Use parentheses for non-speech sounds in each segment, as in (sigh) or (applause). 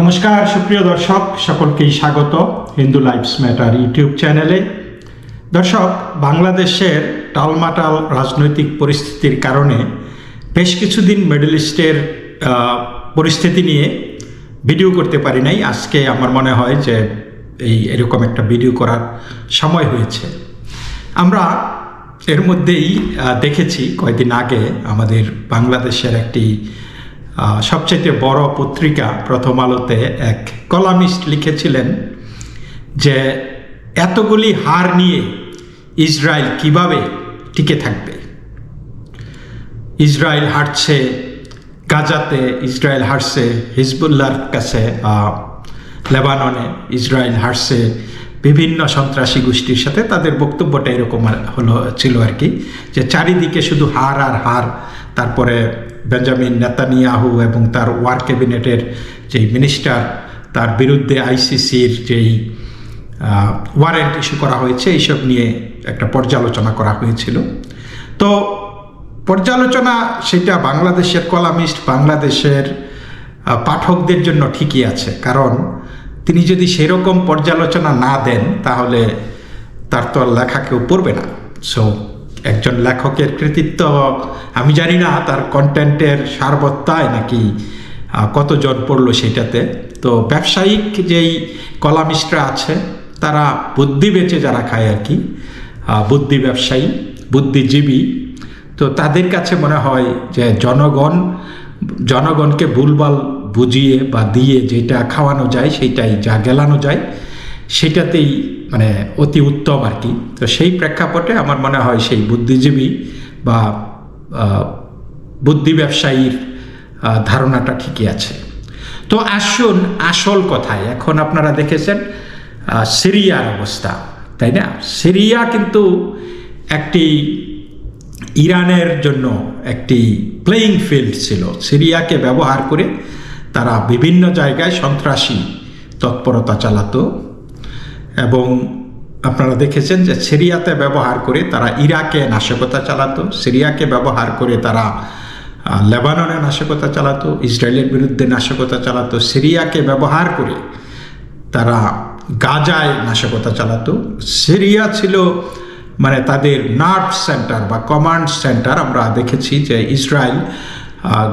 নমস্কার, সুপ্রিয় দর্শক, সকলকেই স্বাগত হিন্দু লাইফস ম্যাটার ইউটিউব চ্যানেলে। দর্শক, বাংলাদেশের টালমাটাল রাজনৈতিক পরিস্থিতির কারণে বেশ কিছুদিন মিডল ইস্টের পরিস্থিতি নিয়ে ভিডিও করতে পারি নাই। আজকে আমার মনে হয় যে এই এরকম একটা ভিডিও করার সময় হয়েছে। আমরা এর মধ্যেই দেখেছি কয়েকদিন আগে আমাদের বাংলাদেশের একটি সবচেয়ে বড় পত্রিকা প্রথম আলোতে এক কলামিস্ট লিখেছিলেন যে এতগুলি হার নিয়ে ইসরায়েল কীভাবে টিকে থাকবে? ইসরায়েল হারছে, গাজাতে ইসরায়েল হারছে, হিজবুল্লাহর কাছে লেবাননে ইসরায়েল হারছে, বিভিন্ন সন্ত্রাসী গোষ্ঠীর সাথে তাদের বক্তব্যটা এরকম হলো, ছিল আর কি, যে চারিদিকে শুধু হার আর হার, তারপরে বেঞ্জামিন নেতানিয়াহু এবং তার ওয়ার ক্যাবিনেটের যেই মিনিস্টার তার বিরুদ্ধে আইসিসির যেই ওয়ারেন্ট ইস্যু করা হয়েছে, এইসব নিয়ে একটা পর্যালোচনা করা হয়েছিল। তো পর্যালোচনা সেটা বাংলাদেশের কলামিস্ট, বাংলাদেশের পাঠকদের জন্য ঠিকই আছে। কারণ তিনি যদি সেরকম পর্যালোচনা না দেন, তাহলে তার তো আর লেখা কেউ পড়বে না। সো একজন লেখকের কৃতিত্ব। আমি জানি না তার কন্টেন্টের সারবত্তায় নাকি কতজন পড়ল সেটাতে। তো ব্যবসায়িক যেই কলামিস্টরা আছে, তারা বুদ্ধি বেচে যারা খায় আর কি বুদ্ধি ব্যবসায়ী, বুদ্ধিজীবী, তো তাদের কাছে মনে হয় যে জনগণ, জনগণকে ভুলভাল বুঝিয়ে বা দিয়ে যেটা খাওয়ানো যায় সেইটাই যা গেলানো যায়, সেটাতেই মানে অতি উত্তম আর কি। তো সেই প্রেক্ষাপটে আমার মনে হয় সেই বুদ্ধিজীবী বা বুদ্ধি ব্যবসায়ীর ধারণাটা ঠিকই আছে। তো আসুন আসল কথায়, এখন আপনারা দেখেছেন সিরিয়ার অবস্থা, তাই না? সিরিয়া কিন্তু একটি ইরানের জন্য একটি প্লেয়িং ফিল্ড ছিল। সিরিয়াকে ব্যবহার করে তারা বিভিন্ন জায়গায় সন্ত্রাসী তৎপরতা চালাতো। এবং আপনারা দেখেছেন যে সিরিয়াতে ব্যবহার করে তারা ইরাকে নাশকতা চালাতো, সিরিয়াকে ব্যবহার করে তারা লেবাননে নাশকতা চালাতো, ইসরায়েলের বিরুদ্ধে নাশকতা চালাতো, সিরিয়াকে ব্যবহার করে তারা গাজায় নাশকতা চালাতো। সিরিয়া ছিল মানে তাদের নার্ভ সেন্টার বা কমান্ড সেন্টার আমরা দেখেছি যে ইসরায়েল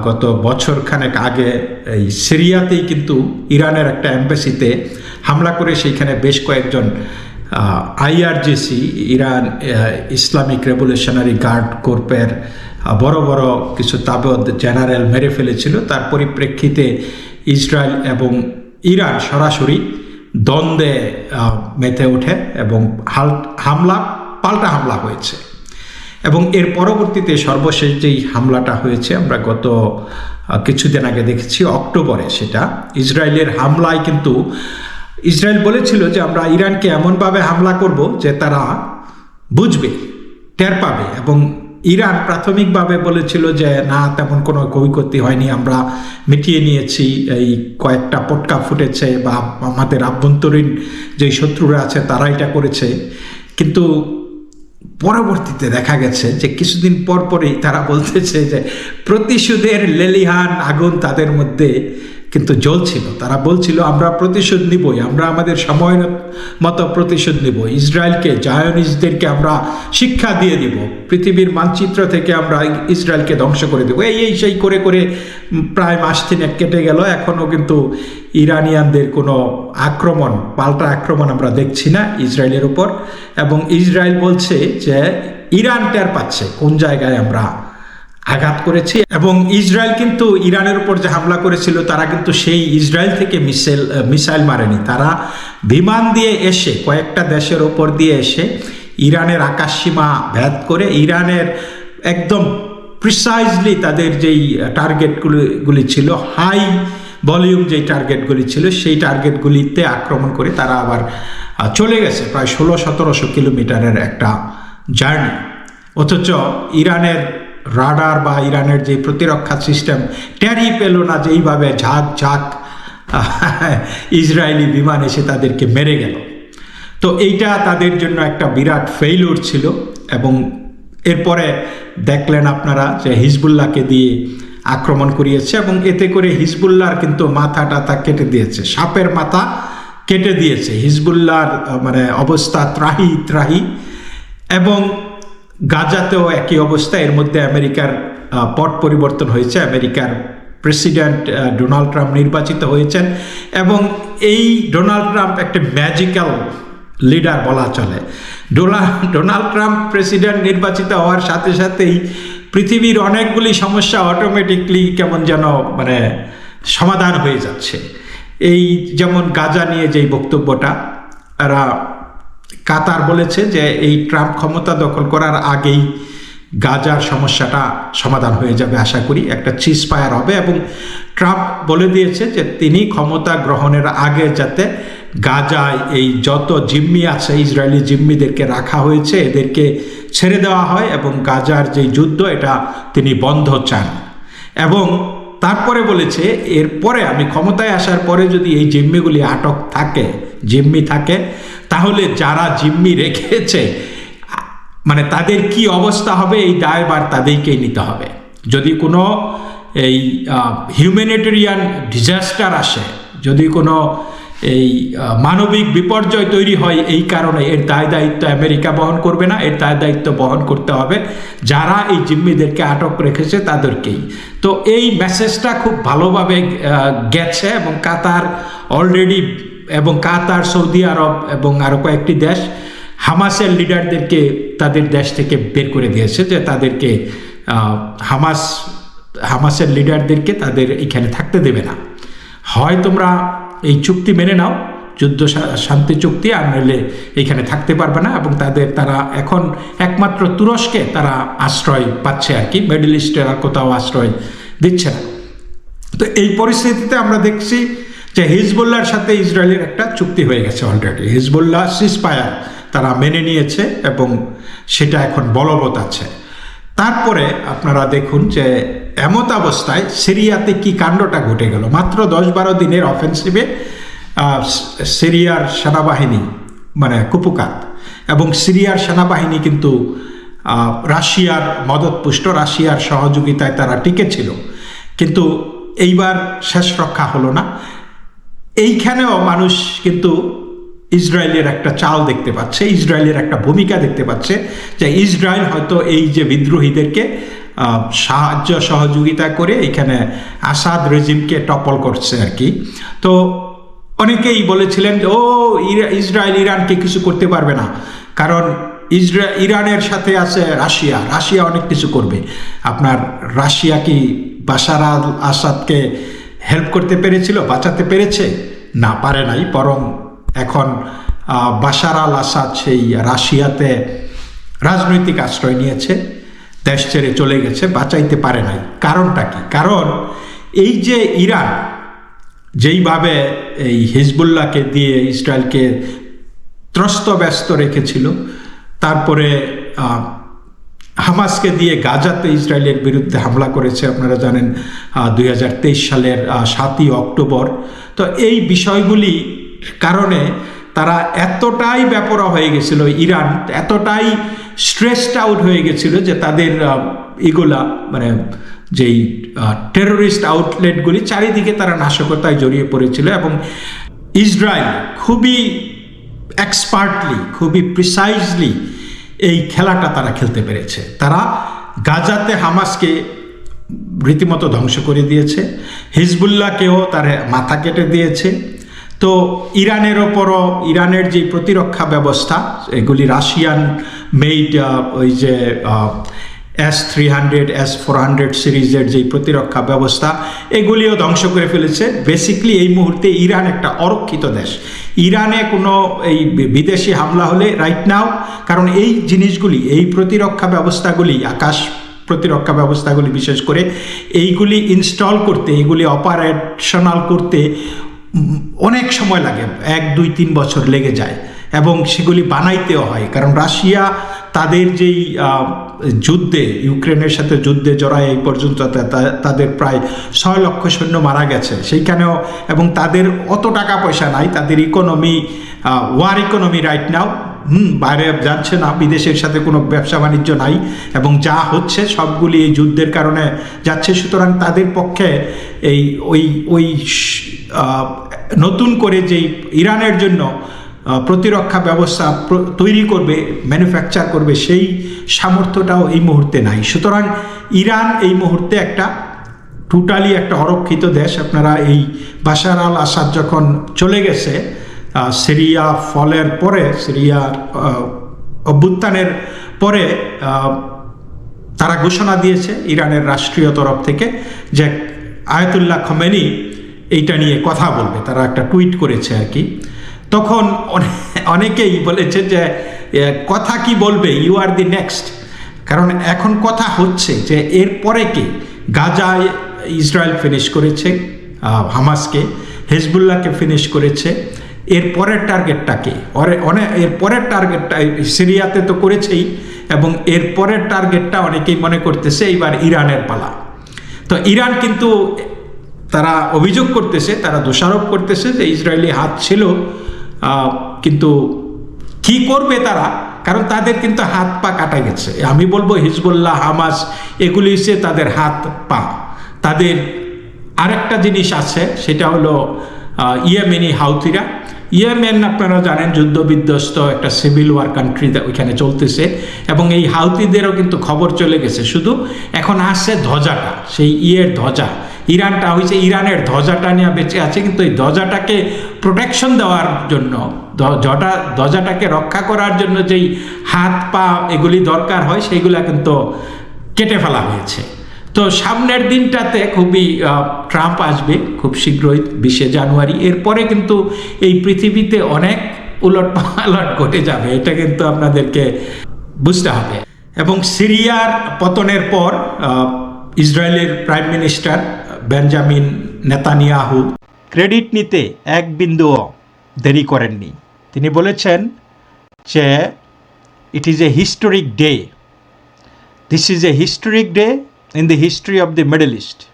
গত বছর খানেক আগে এই সিরিয়াতেই কিন্তু ইরানের একটা এম্বাসিতে হামলা করে সেইখানে বেশ কয়েকজন IRGC Iran Islamic revolutionary guard কোর্পের বড় বড় কিছু তাবদ জেনারেল মেরে ফেলেছিল। তার পরিপ্রেক্ষিতে ইসরায়েল এবং ইরান সরাসরি দ্বন্দ্বে মেতে ওঠে এবং হাল, হামলা, পাল্টা হামলা হয়েছে। এবং এর পরবর্তীতে সর্বশেষ যেই হামলাটা হয়েছে, আমরা গত কিছুদিন আগে দেখেছি, অক্টোবরে সেটা। ইসরায়েলের হামলায় কিন্তু, ইসরায়েল বলেছিল যে আমরা ইরানকে এমনভাবে হামলা করব যে তারা বুঝবে, টের পাবে এবং ইরান প্রাথমিকভাবে বলেছিল যে না, তেমন কোনো ক্ষয়ক্ষতি হয়নি, আমরা মিটিয়ে নিয়েছি, এই কয়েকটা পটকা ফুটেছে বা আমাদের আভ্যন্তরীণ যেই শত্রুরা আছে তারা এটা করেছে। কিন্তু পরবর্তীতে দেখা গেছে যে কিছুদিন পর পরই তারা বলতেছে যে প্রতিশোধের লেলিহান আগুন তাদের মধ্যে কিন্তু জ্বলছিল। তারা বলছিল, আমরা প্রতিশোধ নিবই, আমরা আমাদের সময় মতো প্রতিশোধ নিব ইসরায়েলকে, জায়নিজদেরকে আমরা শিক্ষা দিয়ে দিব। পৃথিবীর মানচিত্র থেকে আমরা ইসরায়েলকে ধ্বংস করে দেবো। এই এই, সেই করে করে প্রায় মাস তিনেক কেটে গেল। এখনও কিন্তু ইরানিয়ানদের কোনো আক্রমণ, পাল্টা আক্রমণ আমরা দেখছি না ইসরায়েলের উপর। এবং ইসরায়েল বলছে যে, ইরান টের পাচ্ছে কোন জায়গায় আমরা আঘাত করেছি এবং ইসরায়েল কিন্তু ইরানের উপর যে হামলা করেছিল, তারা কিন্তু সেই ইসরায়েল থেকে মিসাইল মিসাইল মারেনি। তারা বিমান দিয়ে এসে, কয়েকটা দেশের ওপর দিয়ে এসে ইরানের আকাশসীমা ভেদ করে ইরানের একদম প্রিসাইজলি তাদের যেই টার্গেটগুলিগুলি ছিল হাই ভলিউম যেই টার্গেটগুলি ছিল, সেই টার্গেটগুলিতে আক্রমণ করে তারা আবার চলে গেছে প্রায় ষোলো সতেরোশো কিলোমিটারের একটা জার্নি। অথচ ইরানের রাডার বা ইরানের যে প্রতিরক্ষা সিস্টেম ট্যারি পেল না যেইভাবে ঝাঁক ঝাঁক ইসরায়েলি বিমান এসে তাদেরকে মেরে গেল। তো এইটা তাদের জন্য একটা বিরাট ফেইলুর ছিল এবং এরপরে দেখলেন আপনারা যে হিজবুল্লাহকে দিয়ে আক্রমণ করিয়েছে এবং এতে করে হিজবুল্লাহর কিন্তু মাথা টাথা কেটে দিয়েছে, সাপের মাথা কেটে দিয়েছে, হিজবুল্লাহর মানে অবস্থা ত্রাহি ত্রাহি এবং গাজাতেও একই অবস্থা। এর মধ্যে আমেরিকার পট পরিবর্তন হয়েছে। আমেরিকার প্রেসিডেন্ট ডোনাল্ড ট্রাম্প নির্বাচিত হয়েছেন এবং এই ডোনাল্ড ট্রাম্প একটা ম্যাজিক্যাল লিডার বলা চলে। ডোনাল্ড ডোনাল্ড ট্রাম্প প্রেসিডেন্ট নির্বাচিত হওয়ার সাথে সাথেই পৃথিবীর অনেকগুলি সমস্যা অটোমেটিকলি কেমন যেন মানে সমাধান হয়ে যাচ্ছে। এই যেমন গাজা নিয়ে যেই বক্তব্যটা এরা কাতার বলেছে যে এই ট্রাম্প ক্ষমতা দখল করার আগেই গাজার সমস্যাটা সমাধান হয়ে যাবে আশা করি। একটা চিজ ফায়ার হবে এবং ট্রাম্প বলে দিয়েছে যে তিনি ক্ষমতা গ্রহণের আগে যাতে গাজায় এই যত জিম্মি আছে, ইসরায়েলি জিম্মিদেরকে রাখা হয়েছে, এদেরকে ছেড়ে দেওয়া হয় এবং গাজার যে যুদ্ধ, এটা তিনি বন্ধ চান। এবং তারপরে বলেছে, এরপরে আমি ক্ষমতায় আসার পরে যদি এই জিম্মিগুলি আটক থাকে, জিম্মি থাকে, তাহলে যারা জিম্মি রেখেছে মানে তাদের কি অবস্থা হবে? এই দায়বার তাদেরকেই নিতে হবে। যদি কোনো এই হিউম্যানিটেরিয়ান ডিজাস্টার আসে, যদি কোনো এই মানবিক বিপর্যয় তৈরি হয় এই কারণে এর দায় দায়িত্ব আমেরিকা বহন করবে না, এর দায় দায়িত্ব বহন করতে হবে। যারা এই জিম্মিদেরকে আটক রেখেছে তাদেরকেই। তো এই মেসেজটা খুব ভালোভাবে গেছে এবং কাতার অলরেডি এবং কাতার, সৌদি আরব এবং আরও কয়েকটি দেশ হামাসের লিডারদেরকে তাদের দেশ থেকে বের করে দিয়েছে যে তাদেরকে হামাস, হামাসের লিডারদেরকে তাদের এখানে থাকতে দেবে না। হয় তোমরা এই চুক্তি মেনে নাও। যুদ্ধ শান্তি চুক্তি, আর নইলে এখানে থাকতে পারবে না এবং তাদের, তারা এখন একমাত্র তুরস্কে তারা আশ্রয় পাচ্ছে আর কি, মিডল ইস্টের আর কোথাও আশ্রয় দিচ্ছে না। তো এই পরিস্থিতিতে আমরা দেখছি যে হিজবুল্লাহর সাথে ইসরায়েলের একটা চুক্তি হয়ে গেছে অলরেডি হিজবুল্লাহ সিসপায়ার তারা মেনে নিয়েছে এবং সেটা এখন বলবৎ আছে। তারপরে আপনারা দেখুন যে এমত অবস্থায় সিরিয়াতে কি কাণ্ডটা ঘটে গেল? মাত্র দশ বারো দিনের অফেন্সিভে সিরিয়ার সেনাবাহিনী মানে কুপুকাত এবং সিরিয়ার সেনাবাহিনী কিন্তু রাশিয়ার মদতপুষ্ট, রাশিয়ার সহযোগিতায় তারা টিকে ছিল কিন্তু এইবার শেষ রক্ষা হলো না। এইখানেও মানুষ কিন্তু ইসরায়েলের একটা চাল দেখতে পাচ্ছে ইসরায়েলের একটা ভূমিকা দেখতে পাচ্ছে যে ইসরায়েল হয়তো এই যে বিদ্রোহীদেরকে সাহায্য সহযোগিতা করে এখানে আসাদ রেজিমকে টপল করছে আর কি। তো অনেকেই বলেছিলেন যে, ও ইসরায়েল ইরানকে কিছু করতে পারবে না। কারণ ইসরা ইরানের সাথে আছে রাশিয়া রাশিয়া অনেক কিছু করবে। আপনার রাশিয়া কি আল আসাদকে হেল্প করতে পেরেছিল বাঁচাতে পেরেছে? না পারে নাই বরং এখন বাশার আল আসাদ সেই রাশিয়াতে রাজনৈতিক আশ্রয় নিয়েছে, দেশ ছেড়ে চলে গেছে, বাঁচাইতে পারে নাই। কারণটা কি? কারণ এই যে ইরান, যেইভাবে এই হিজবুল্লাহকে দিয়ে ইসরায়েলকে ত্রস্ত, ব্যস্ত রেখেছিল, তারপরে হামাসকে দিয়ে গাজাতে ইসরায়েলের বিরুদ্ধে হামলা করেছে, আপনারা জানেন দু হাজার তেইশ সালের সাতই অক্টোবর। তো এই বিষয়গুলি কারণে তারা এতটাই ব্যাপরা হয়ে গেছিল ইরান, এতটাই স্ট্রেসড আউট হয়ে গেছিল যে তাদের এগুলা মানে যেই টেরোরিস্ট আউটলেটগুলি চারিদিকে তারা নাশকতায় জড়িয়ে পড়েছিল এবং ইসরায়েল খুবই এক্সপার্টলি খুবই প্রিসাইজলি এই খেলাটা তারা খেলতে পেরেছে। তারা গাজাতে হামাসকে রীতিমতো ধ্বংস করে দিয়েছে, হিজবুল্লাহকেও তার মাথা কেটে দিয়েছে। তো ইরানের ওপরও, ইরানের যে প্রতিরক্ষা ব্যবস্থা, এগুলি রাশিয়ান মেড ওই যে S three hundred S four hundred সিরিজের যে প্রতিরক্ষা ব্যবস্থা, এগুলিও ধ্বংস করে ফেলেছে। বেসিকলি এই মুহূর্তে ইরান একটা অরক্ষিত দেশ। ইরানে কোনো এই বিদেশি হামলা হলে রাইট নাও কারণ এই জিনিসগুলি, এই প্রতিরক্ষা ব্যবস্থাগুলি, আকাশ প্রতিরক্ষা ব্যবস্থাগুলি বিশেষ করে, এইগুলি ইনস্টল করতে, এইগুলি অপারেশনাল করতে অনেক সময় লাগে, এক, দুই, তিন বছর লেগে যায় এবং সেগুলি বানাইতেও হয়। কারণ রাশিয়া তাদের যেই যুদ্ধে, ইউক্রেনের সাথে যুদ্ধে জড়ায় এই পর্যন্ত তাদের প্রায় ছয় লক্ষ সৈন্য মারা গেছে। সেইখানেও এবং তাদের অত টাকা পয়সা নাই, তাদের economy war economy right now hmm, বাইরে যাচ্ছে না, বিদেশের সাথে কোনো ব্যবসা বাণিজ্য নাই এবং যা হচ্ছে সবগুলি এই যুদ্ধের কারণে যাচ্ছে। সুতরাং তাদের পক্ষে এই, ওই ওই নতুন করে যেই ইরানের জন্য প্রতিরক্ষা ব্যবস্থা তৈরি করবে ম্যানুফ্যাকচার করবে, সেই সামর্থ্যটাও এই মুহূর্তে নাই। সুতরাং ইরান এই মুহূর্তে একটা টোটালি একটা অরক্ষিত দেশ। আপনারা এই বাশার আল আসাদ যখন চলে গেছে সিরিয়া ফলের পরে সিরিয়ার অভ্যুত্থানের পরে তারা ঘোষণা দিয়েছে ইরানের রাষ্ট্রীয় তরফ থেকে যে আয়াতুল্লাহ খমেনি এইটা নিয়ে কথা বলবে। তারা একটা টুইট করেছে আর কি। তখন অনেকেই বলেছে যে কথা কি বলবে? ইউ আর দি নেক্সট কারণ এখন কথা হচ্ছে যে এর পরে কি? গাজায় ইসরায়েল ফিনিশ করেছে হামাসকে, হেজবুল্লাহকে ফিনিশ করেছে এর পরের টার্গেটটা কি? অনেক এর পরের টার্গেটটা সিরিয়াতে তো করেছেই, এবং এর পরের টার্গেটটা অনেকেই মনে করতেছে এইবার ইরানের পালা। তো ইরান কিন্তু তারা অভিযোগ করতেছে, তারা দোষারোপ করতেছে যে ইসরায়েলি হাত ছিল কিন্তু কি করবে তারা? কারণ তাদের কিন্তু হাত পা কাটা গেছে। আমি বলব হিজবুল্লাহ, হামাস, এগুলি হচ্ছে তাদের হাত পা। তাদের আরেকটা জিনিস আছে, সেটা হলো ইয়েমেনি হাউথিরা। ইয়েমেন আপনারা জানেন যুদ্ধ বিধ্বস্ত একটা সিভিল ওয়ার কান্ট্রি ওইখানে চলতেছে এবং এই হাউতিদেরও কিন্তু খবর চলে গেছে। শুধু এখন আসছে ধ্বজাটা, সেই ইয়ের ধ্বজা। ইরানটা হয়েছে ইরানের ধ্বজাটা নিয়ে বেঁচে আছে, কিন্তু এই ধ্বজাটাকে প্রোটেকশন দেওয়ার জন্য ধ্বজা, ধ্বজাটাকে রক্ষা করার জন্য যেই হাত পা এগুলি দরকার হয়, সেইগুলা কিন্তু কেটে ফেলা হয়েছে। তো সামনের দিনটাতে খুবই ট্রাম্প আসবে খুব শীঘ্রই, বিশে জানুয়ারি। এরপরে কিন্তু এই পৃথিবীতে অনেক উলট পালট ঘটে যাবে, এটা কিন্তু আপনাদেরকে বুঝতে হবে। এবং সিরিয়ার পতনের পর ইসরায়েলের prime minister Benjamin Netanyahu credit নিতে এক বিন্দুও দেরি করেননি। তিনি বলেছেন যে it is a historic day this is a historic day in the history of the Middle East.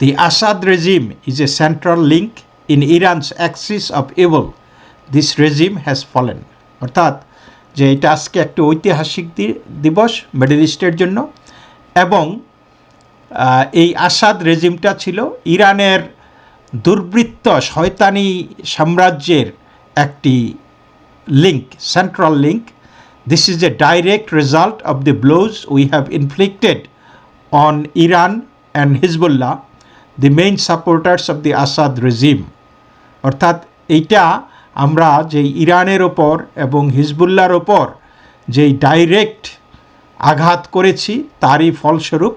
The Assad regime is a central link in Iran's axis of evil. This regime has fallen. অর্থাৎ যে এটা আজকে একটা ঐতিহাসিক দিবস middle ইস্টের জন্য এবং এই আসাদ রেজিমটা ছিল ইরানের দুর্বৃত্ত শয়তানি সাম্রাজ্যের একটি link, central link. This is a direct result of the blows we have inflicted on Iran and Hezbollah, the main supporters of the Assad regime. অর্থাৎ এইটা আমরা যে ইরানের ওপর এবং হিজবুল্লাহর ওপর যেই ডাইরেক্ট আঘাত করেছি তারই ফলস্বরূপ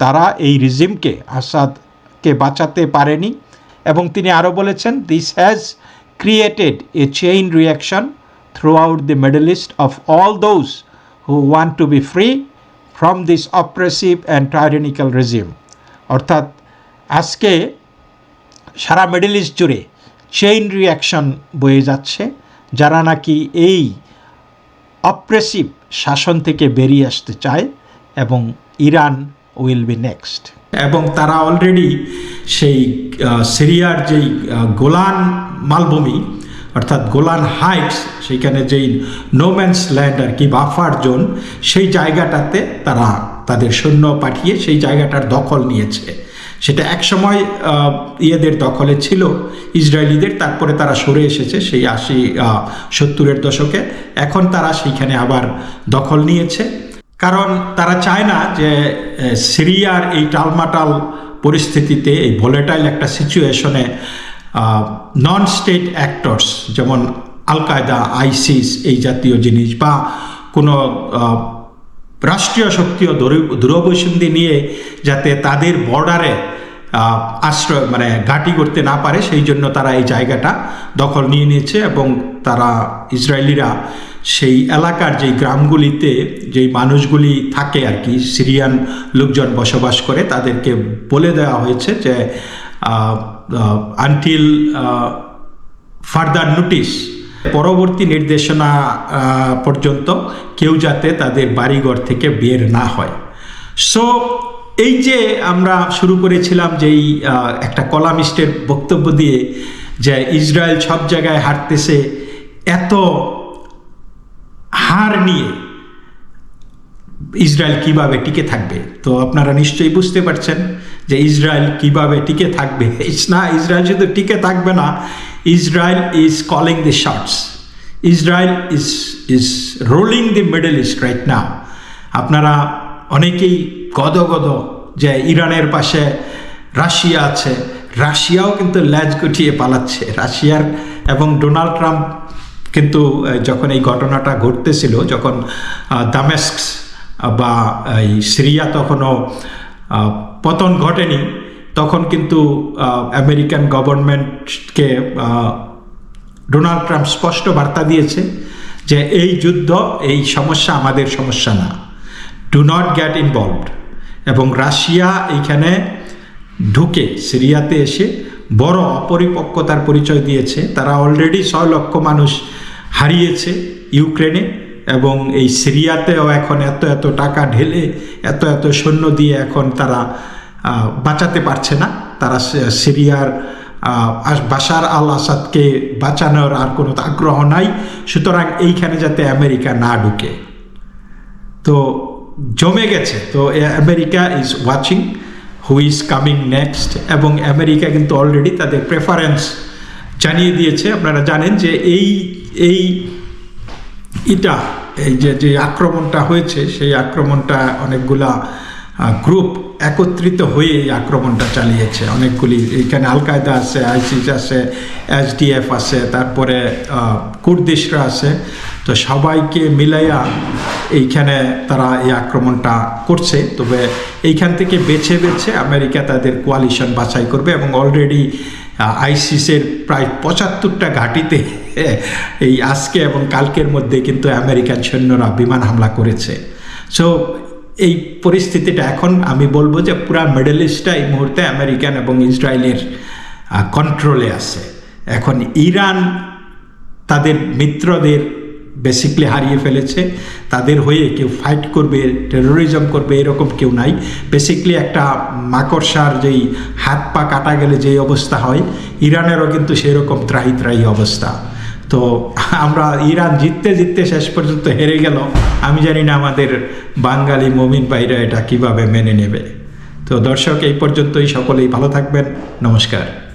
তারা এই রিজিমকে আসাদকে বাঁচাতে পারেনি এবং তিনি আরও বলেছেন this has created a chain reaction throughout the Middle East of all those who want to be free from this oppressive and tyrannical regime অর্থাৎ আজকে সারা মিডল ইস্ট জুড়ে চেইন রিয়াকশন বয়ে যাচ্ছে, যারা নাকি এই অপ্রেসিভ শাসন থেকে বেরিয়ে আসতে চায় এবং ইরান উইল বি নেক্সট এবং তারা অলরেডি সেই সিরিয়ার যেই গোলান মালভূমি অর্থাৎ গোলান হাইটস, সেইখানে যেই নোম্যান্স ল্যান্ড আর কি বাফার জোন, সেই জায়গাটাতে তারা তাদের সৈন্য পাঠিয়ে সেই জায়গাটার দখল নিয়েছে। সেটা একসময় ইয়েদের দখলে ছিল, ইসরায়েলিদের, তারপরে তারা সরে এসেছে সেই আশি সত্তরের দশকে। এখন তারা সেইখানে আবার দখল নিয়েছে। কারণ তারা চায় না যে সিরিয়ার এই টালমাটাল পরিস্থিতিতে এই ভোলেটাইল একটা সিচুয়েশনে নন স্টেট অ্যাক্টরস যেমন আল কায়দা আইসিস এই জাতীয় জিনিস, বা কোনো রাষ্ট্রীয় শক্তি ও দূর- দূরবসন্ধি নিয়ে যাতে তাদের বর্ডারে আশ্রয় মানে ঘাঁটি করতে না পারে, সেই জন্য তারা এই জায়গাটা দখল নিয়ে নিয়েছে এবং তারা ইসরায়েলিরা সেই এলাকার যেই গ্রামগুলিতে যেই মানুষগুলি থাকে আর কি, সিরিয়ান লোকজন বসবাস করে, তাদেরকে বলে দেওয়া হয়েছে যে আনটিল ফার্দার নোটিশ পরবর্তী নির্দেশনা পর্যন্ত কেউ যাতে তাদের বাড়িঘর থেকে বের না হয়। সো এই যে আমরা শুরু করেছিলাম যেই আহ, একটা কলামিস্টের বক্তব্য দিয়ে যে ইসরায়েল সব জায়গায় হাঁটতেছে এত হার নিয়ে ইসরায়েল কীভাবে টিকে থাকবে? তো আপনারা নিশ্চয়ই বুঝতে পারছেন। যে ইসরায়েল কীভাবে টিকে থাকবে? না, ইসরায়েল শুধু টিকে থাকবে না, Israel is calling the shots Israel is is rolling the Middle East right now আপনারা অনেকেই গদ গদ যে ইরানের পাশে রাশিয়া আছে, রাশিয়াও কিন্তু ল্যাজ গুটিয়ে পালাচ্ছে। রাশিয়ার এবং ডোনাল্ড ট্রাম্প কিন্তু যখন এই ঘটনাটা ঘটতেছিল, যখন দামেস্ক বা এই সিরিয়া তখনও পতন ঘটেনি, তখন কিন্তু আমেরিকান গভর্নমেন্টকে ডোনাল্ড ট্রাম্প স্পষ্ট বার্তা দিয়েছে যে এই যুদ্ধ, এই সমস্যা আমাদের সমস্যা না। ডু নট গ্যাট ইনভলভড এবং রাশিয়া এইখানে ঢুকে, সিরিয়াতে এসে বড় অপরিপক্কতার পরিচয় দিয়েছে। তারা অলরেডি ছয় লক্ষ মানুষ হারিয়েছে ইউক্রেনে। এবং এই সিরিয়াতেও এখন এত এত টাকা ঢেলে, এত এত সৈন্য দিয়ে এখন তারা বাঁচাতে পারছে না। তারা সিরিয়ার বাশার আল আসাদকে বাঁচানোর আর কোনো আগ্রহ নাই। সুতরাং এইখানে যাতে আমেরিকা না ঢুকে। তো জমে গেছে। তো America is watching who is coming next এবং আমেরিকা কিন্তু অলরেডি তাদের প্রেফারেন্স জানিয়ে দিয়েছে। আপনারা জানেন যে এই এই এটা এই যে যে আক্রমণটা হয়েছে, সেই আক্রমণটা অনেকগুলা গ্রুপ একত্রিত হয়ে এই আক্রমণটা চালিয়েছে। অনেকগুলি, এখানে আল কায়দা আছে, আইসিস আছে, এসডিএফ আছে, তারপরে কুর্দিশরা আছে। তো সবাইকে মিলাইয়া এইখানে তারা এই আক্রমণটা করছে। তবে এইখান থেকে বেছে বেছে আমেরিকা তাদের কোয়ালিশন বাছাই করবে এবং অলরেডি আইসিসের প্রায় পঁচাত্তরটা ঘাঁটিতে (laughs) এই আজকে এবং কালকের মধ্যে কিন্তু আমেরিকান সৈন্যরা বিমান হামলা করেছে। সো এই পরিস্থিতিটা এখন আমি বলব যে পুরা মিডল ইস্টটা এই মুহূর্তে আমেরিকান এবং ইসরায়েলের কন্ট্রোলে আছে। এখন ইরান তাদের মিত্রদের বেসিকলি হারিয়ে ফেলেছে। তাদের হয়ে কেউ ফাইট করবে টেরোরিজম করবে, এরকম কেউ নাই। বেসিকলি একটা মাকড়সার যেই হাত পা কাটা গেলে যেই অবস্থা হয়, ইরানেরও কিন্তু সেরকম ত্রাহি ত্রাহি অবস্থা। তো আমরা ইরান জিততে জিততে শেষ পর্যন্ত হেরে গেল। আমি জানি না আমাদের বাঙালি মমিন ভাইরা এটা কীভাবে মেনে নেবে। তো দর্শক, এই পর্যন্তই। সকলেই ভালো থাকবেন। নমস্কার।